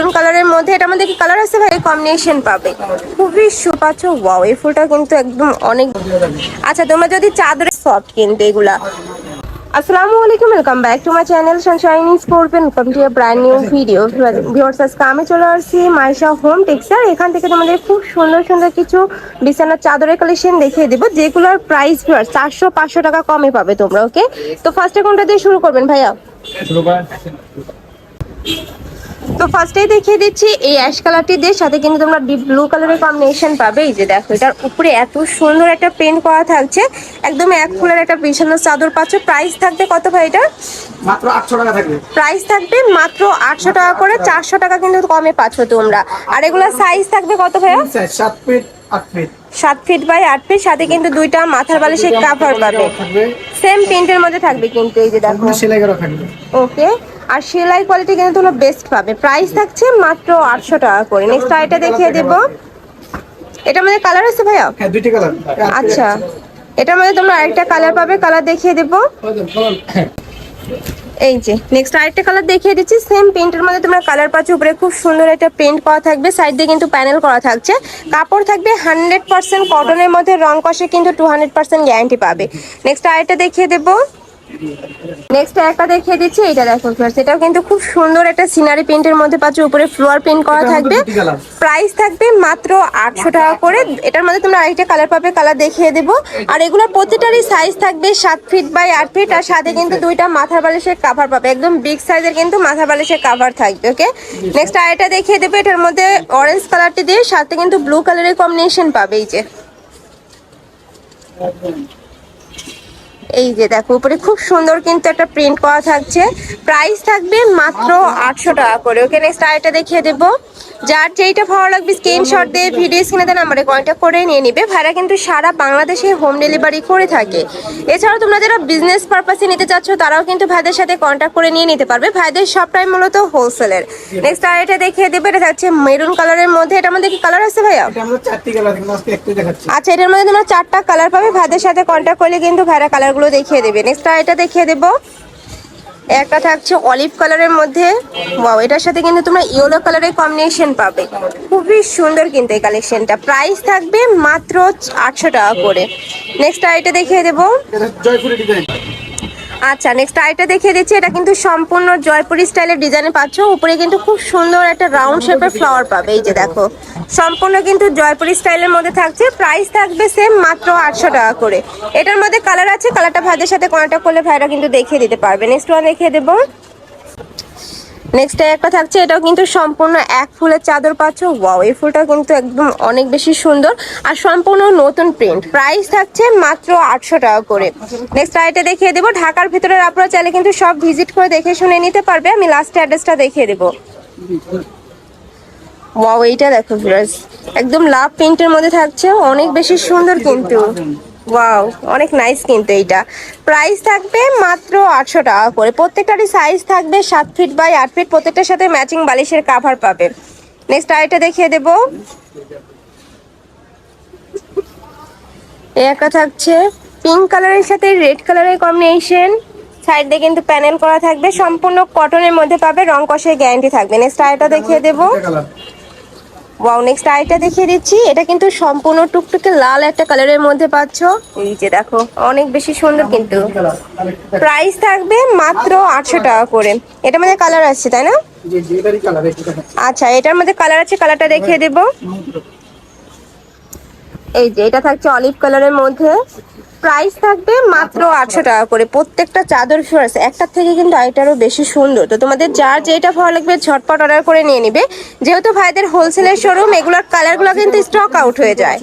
Maroon কালারের মধ্যে এটার মধ্যে কি কালার আছে ভাই? কম্বিনেশন পাবে। খুবই সুপাচ্ছ ওয়াও এই ফুলটা কিন্তু একদম অনেক আচ্ছা তোমরা যদি চাদরে সফট কিনতে এগুলা। আসসালামু আলাইকুম welcome back to my channel Sunshine Sports welcome to a brand new video viewers আজকে আমি চলে আসছি মাইশা হোম টেক্সচার এখান থেকে তোমাদের খুব সুন্দর সুন্দর কিছু বিছানার চাদরের কালেকশন দেখিয়ে দেবো, যেগুলোর প্রাইস ভিউয়ার্স চারশো, পাঁচশো টাকা কমে পাবে তোমরা ওকে তো ফার্স্টে কোনটা দিয়ে শুরু করবেন ভাইয়া। তো ফার্স্টেই দেখিয়ে দিচ্ছি এই অ্যাশ কালারটি দিয়ে সাথে কিন্তু তোমরা ডিপ ব্লু কালারের কম্বিনেশন পাবে। এই যে দেখো এটার উপরে এত সুন্দর একটা পেন্ট করা থাকছে। একদম এক ফুলের একটা বিছানার চাদর পাচ্ছ। প্রাইস থাকবে কত ভাই এটা প্রাইস থাকবে। মাত্র আটশো টাকা করে। চারশো টাকা কিন্তু কমে পাচ্ছ তোমরা। আর এগুলো সাইজ থাকবে কত ভাইয়া? সাত ফিট আট ফিট সাত ফিট বাই আট ফিট সাথে কিন্তু দুইটা মাথার বালিশের কাভার পাবে। সেম প্রিন্টের মধ্যে থাকবে কিন্তু এই যে দেখো। ওকে আর সেলাই কোয়ালিটি কিন্তু তোমরা বেস্ট পাবে। প্রাইস থাকছে মাত্র আটশো টাকা করে। নেক্সট আইটা দেখিয়ে দেবো। এটার মধ্যে কালার আছে ভাইয়া? হ্যাঁ দুইটি কালার আচ্ছা। এটার মধ্যে তোমরা আরেকটা কালার পাবে কালার দেখিয়ে দেবো। এই যে নেক্সট আরেকটা কালার দেখিয়ে দিচ্ছি। সেম প্রিন্টের মধ্যে তোমরা কালার পাচ্ছ। উপরে খুব সুন্দর একটা প্রিন্ট করা থাকবে। সাইড দিয়ে কিন্তু প্যানেল করা থাকছে। কাপড় থাকবে হান্ড্রেড পার্সেন্ট কটনের মধ্যে রং কষে কিন্তু টু হান্ড্রেড পার্সেন্ট গ্যারান্টি পাবে। নেক্সট আরেকটা দেখিয়ে দেবো। নেক্সট একটা দেখিয়ে দিচ্ছি এটা দেখো ফ্রেন্ডস এটাও কিন্তু খুব সুন্দর একটা সিনারি প্রিন্টের মধ্যে পাচ্ছ উপরে ফ্লোয়ার প্রিন্ট করা থাকবে। প্রাইস থাকবে মাত্র আটশো টাকা করে। এটার মধ্যে তোমরা আরেকটা কালার পাবে কালার দেখিয়ে দেবো। আর এগুলো প্রতিটারই সাইজ থাকবে সাত ফিট বাই আট ফিট আর সাথে কিন্তু দুইটা মাথার বালিশের কাভার পাবে। একদম বিগ সাইজের কিন্তু মাথার বালিশের কাভার থাকবে ওকে নেক্সট আরেকটা দেখিয়ে দেবো এটার মধ্যে অরেঞ্জ কালারটি দিয়ে সাথে কিন্তু ব্লু কালারের কম্বিনেশন পাবে এই যে। এই যে দেখো, উপরে খুব সুন্দর কিন্তু একটা প্রিন্ট করা থাকছে। প্রাইস থাকবে মাত্র আটশো টাকা করে। ওখানে আরেকটা দেখিয়ে দেবো। যার যেইটা ভালো লাগবে স্ক্রিনশট দিয়ে ভিডিও স্ক্রিনে নাম্বারে কন্ট্যাক্ট করে নিয়ে নিবে। ভাইরা কিন্তু সারা বাংলাদেশে হোম ডেলিভারি করে থাকে। এছাড়াও তোমরা যারা বিজনেস পারপাসে নিতে চাচ্ছ তারাও কিন্তু ভাইদের সাথে কন্ট্যাক্ট করে নিয়ে নিতে পারবে। ভাইদের সবটাই মূলত হোলসেলের নেক্সট আর এটা দেখিয়ে দেবে এটা থাকছে মেরুন কালারের মধ্যে। এটার মধ্যে কি কালার আছে ভাইয়া? এটা আমরা চারটি কালার কিন্তু আজকে একটু দেখাচ্ছি। আচ্ছা এটার মধ্যে তোমরা চারটা কালার পাবে। ভাইদের সাথে কন্ট্যাক্ট করলে কিন্তু ভাইরা কালারগুলো দেখিয়ে দেবে। নেক্সট আর এটা দেখিয়ে দেবো। একটা থাকছে অলিভ কালারের মধ্যে। এটার সাথে কিন্তু তোমরা ইয়েলো কালারের কম্বিনেশন পাবে। খুবই সুন্দর কিন্তু এই কালেকশনটা প্রাইস থাকবে মাত্র আটশো টাকা করে। নেক্সট আইটা দেখিয়ে দেবো। আচ্ছা নেক্সট আইটা দেখিয়ে দিচ্ছি, এটা কিন্তু সম্পূর্ণ জয়পুরি স্টাইলের ডিজাইনে পাচ্ছ। উপরে কিন্তু খুব সুন্দর একটা রাউন্ড শেপের ফ্লাওয়ার পাবে, এই যে দেখো। সম্পূর্ণ কিন্তু জয়পুরি স্টাইলের মধ্যে থাকছে প্রাইস থাকবে সেম মাত্র আটশো টাকা করে। এটার মধ্যে কালার আছে কালারটা ভাইদের সাথে কন্ট্যাক্ট করলে ভাইরা কিন্তু দেখিয়ে দিতে পারবে। নেক্সট ওয়ান দেখিয়ে দেবো। নেক্সট একটা থাকছে, এটাও কিন্তু সম্পূর্ণ এক ফুলের চাদর পাচ্ছ। ওয়াও এই ফুলটা কিন্তু একদম অনেক বেশি সুন্দর আর সম্পূর্ণ নতুন প্রিন্ট প্রাইস থাকছে মাত্র আটশো টাকা করে। নেক্সট আইটা দেখিয়ে দেবো। ঢাকার ভিতরের আপনারা চাইলে কিন্তু সব ভিজিট করে দেখে শুনে নিতে পারবে। আমি লাস্ট অ্যাড্রেসটা দেখিয়ে দেবো। ওয়াও এইটা দেখো একদম লাভ প্রিন্টের মধ্যে থাকছে। অনেক বেশি সুন্দর কিন্তু। ওয়াও অনেক নাইস কিন্তু এইটা। প্রাইস থাকবে মাত্র আটশো টাকা করে। প্রত্যেকটারই সাইজ থাকবে সাত ফিট বাই আট ফিট প্রত্যেকটার সাথে ম্যাচিং বালিশের কাভার পাবে। নেক্সট আরেকটা দেখিয়ে দেবো। এই একটা থাকছে পিঙ্ক কালারের সাথে রেড কালারের কম্বিনেশন সাইড দিয়ে কিন্তু প্যানেল করা থাকবে। সম্পূর্ণ কটনের মধ্যে পাবে, রং কষের গ্যারান্টি থাকবে। নেক্সট আরেকটা দেখিয়ে দেবো। ওয়াও নেক্সট আইটা দেখিয়ে দিচ্ছি। এটা কিন্তু সম্পূর্ণ টুকটুকে লাল একটা কালারের মধ্যে পাচ্ছ। এই যে দেখো অনেক বেশি সুন্দর কিন্তু। প্রাইস থাকবে মাত্র আটশো টাকা করে। এটা মধ্যে কালার আসছে তাই না? আচ্ছা এটার মধ্যে কালার আছে কালারটা দেখিয়ে দেব। এই যে, এটা থাকছে অলিভ কালারের মধ্যে। প্রাইস থাকবে মাত্র আটশো টাকা করে। প্রত্যেকটা চাদর ফিওর্স একটার থেকে কিন্তু আরেকটারও বেশি সুন্দর। তো তোমাদের যার যেটা ভালো লাগবে, ঝটপট অর্ডার করে নিয়ে নিবে। যেহেতু ভাইদের হোলসেলের শোরুম এগুলোর কালারগুলো কিন্তু স্টক আউট হয়ে যায়।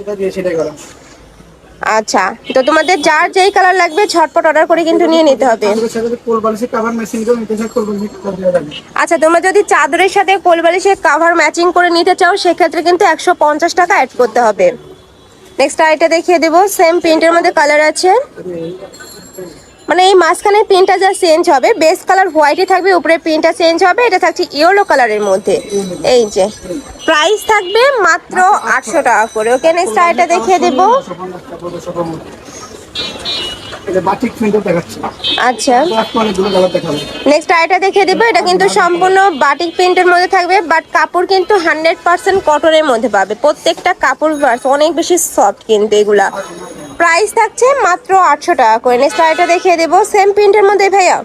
আচ্ছা তো তোমাদের যার যেই কালার লাগবে, ঝটপট অর্ডার করে কিন্তু নিয়ে নিতে হবে। আচ্ছা তোমরা যদি চাদরের সাথে কোলবালিশের কাভার ম্যাচিং করে নিতে চাও, সেক্ষেত্রে কিন্তু একশো পঞ্চাশ টাকা অ্যাড করতে হবে। নেক্সট আরেকটা দেখিয়ে দেবো। সেম প্রিন্টের মধ্যে কালার আছে। মানে এই মাঝখানে প্রিন্টটা যা চেঞ্জ হবে বেস কালার হোয়াইটই থাকবে উপরে প্রিন্টটা চেঞ্জ হবে, এটা থাকছে ইয়েলো কালারের মধ্যে। এই যে প্রাইস থাকবে মাত্র আটশো টাকা করে। ওকে নেক্সট আরেকটা দেখিয়ে দেবো। বাটিক প্রিন্টার দেখাচ্ছি। আচ্ছা। নেক্সট আইটা দেবো এটা কিন্তু সম্পূর্ণ বাটিক প্রিন্টের মধ্যে থাকবে বাট কাপড় কিন্তু হান্ড্রেড পার্সেন্ট কটনের মধ্যে পাবে। প্রত্যেকটা কাপড় অনেক বেশি সফট কিন্তু এগুলা। প্রাইস থাকছে মাত্র আটশো টাকা করে। নেক্সট আইটা দেখিয়ে দেবো সেম প্রিন্টের মধ্যে ভাইয়া?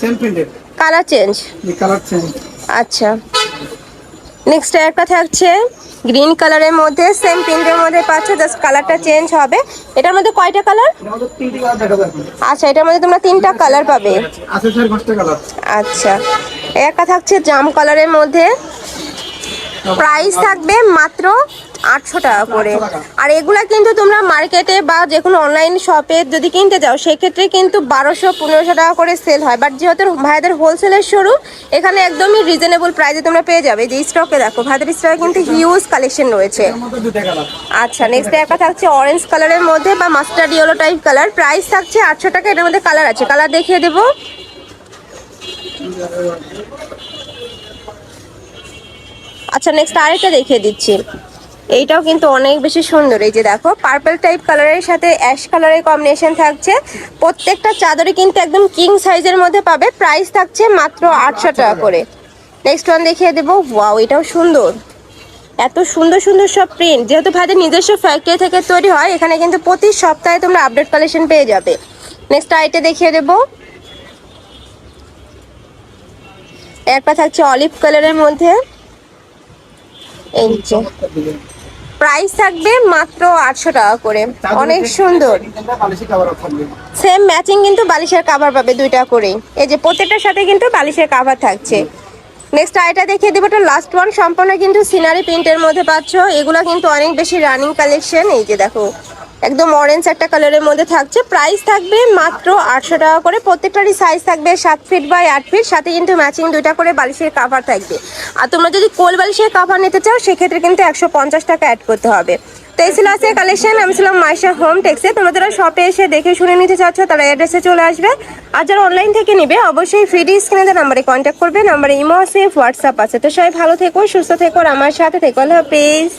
সেম প্রিন্টের কালার চেঞ্জ কালার চেঞ্জ আচ্ছা। নেক্সট একটা থাকছে গ্রিন কালারের মধ্যে সেম প্রিন্টের মধ্যে পাচ্ছে জাস্ট কালারটা চেঞ্জ হবে। এটার মধ্যে কয়টা কালার আচ্ছা এটার মধ্যে তোমরা তিনটা কালার পাবে। আচ্ছা একটা থাকছে জাম কালারের মধ্যে। প্রাইস থাকবে মাত্র আটশো টাকা করে। আর এগুলা কিন্তু তোমরা মার্কেটে বা যে কোনো অনলাইন শপে যদি কিনতে যাও সেক্ষেত্রে কিন্তু বারোশো পনেরোশো টাকা করে সেল হয়। বাট যেহেতু ভাইদের হোলসেলের শোরুম এখানে একদমই রিজনেবল প্রাইসে তোমরা পেয়ে যাবে। যে স্টকে দেখো ভাইদের স্টকে কিন্তু হিউজ কালেকশন রয়েছে। আচ্ছা নেক্সট একটা থাকছে অরেঞ্জ কালারের মধ্যে বা mustard yellow type colour price থাকছে আটশো টাকা এটার মধ্যে কালার আছে। কালার দেখিয়ে দেবো। আচ্ছা নেক্সট আরেকটা দেখিয়ে দিচ্ছি। এইটাও কিন্তু অনেক বেশি সুন্দর। এই যে দেখো পার্পল টাইপ কালারের সাথে অ্যাশ কালারের কম্বিনেশন থাকছে। প্রত্যেকটা চাদরে কিন্তু একদম কিং সাইজের মধ্যে পাবে। প্রাইস থাকছে মাত্র আটশো টাকা করে। নেক্সট ওয়ান দেখিয়ে দেবো। ওয়াও এটাও সুন্দর। এত সুন্দর সুন্দর সব প্রিন্ট যেহেতু ভাইদের নিজস্ব ফ্যাক্টরি থেকে তৈরি হয় এখানে কিন্তু প্রতি সপ্তাহে তোমরা আপডেট কালেকশন পেয়ে যাবে। নেক্সট আইটে দেখিয়ে দেবো। একটা থাকছে অলিভ কালারের মধ্যে। এই প্রাইস থাকবে মাত্র আটশো টাকা করে। অনেক সুন্দর। সেম ম্যাচিং কিন্তু বালিশের কাভার পাবে দুইটা করেই। এই যে প্রত্যেকটার সাথে কিন্তু বালিশের কাভার থাকছে। নেক্সট আইটা দেখিয়ে দেবো এটা লাস্ট ওয়ান সম্পূর্ণ কিন্তু সিনারি প্রিন্টের মধ্যে পাচ্ছ। এগুলো কিন্তু অনেক বেশি রানিং কালেকশন এই যে দেখো একদম অরেঞ্জ একটা কালারের মধ্যে থাকছে। প্রাইস থাকবে মাত্র আটশো টাকা করে। প্রত্যেকটারই সাইজ থাকবে সাত ফিট বাই আট ফিট সাথে কিন্তু ম্যাচিং দুইটা করে বালিশের কাভার থাকবে। আর তোমরা যদি কোল বালিশের কাভার নিতে চাও, সেক্ষেত্রে কিন্তু একশো পঞ্চাশ টাকা অ্যাড করতে হবে। তো এই ছিল কালেকশন আমি ছিলাম মাইশা হোম টেক্সে তোমরা যারা শপে এসে দেখে শুনে নিতে চাচ্ছ, তারা অ্যাড্রেসে চলে আসবে। আর যারা অনলাইন থেকে নিবে, অবশ্যই ফ্রিডি স্ক্রিনে নাম্বারে কন্ট্যাক্ট করবে। নাম্বারে ইমো আছে হোয়াটসঅ্যাপ আছে। তো সবাই ভালো থেকো, সুস্থ থেকো, আর আমার সাথে থেকো। আল্লাহ হাফিজ।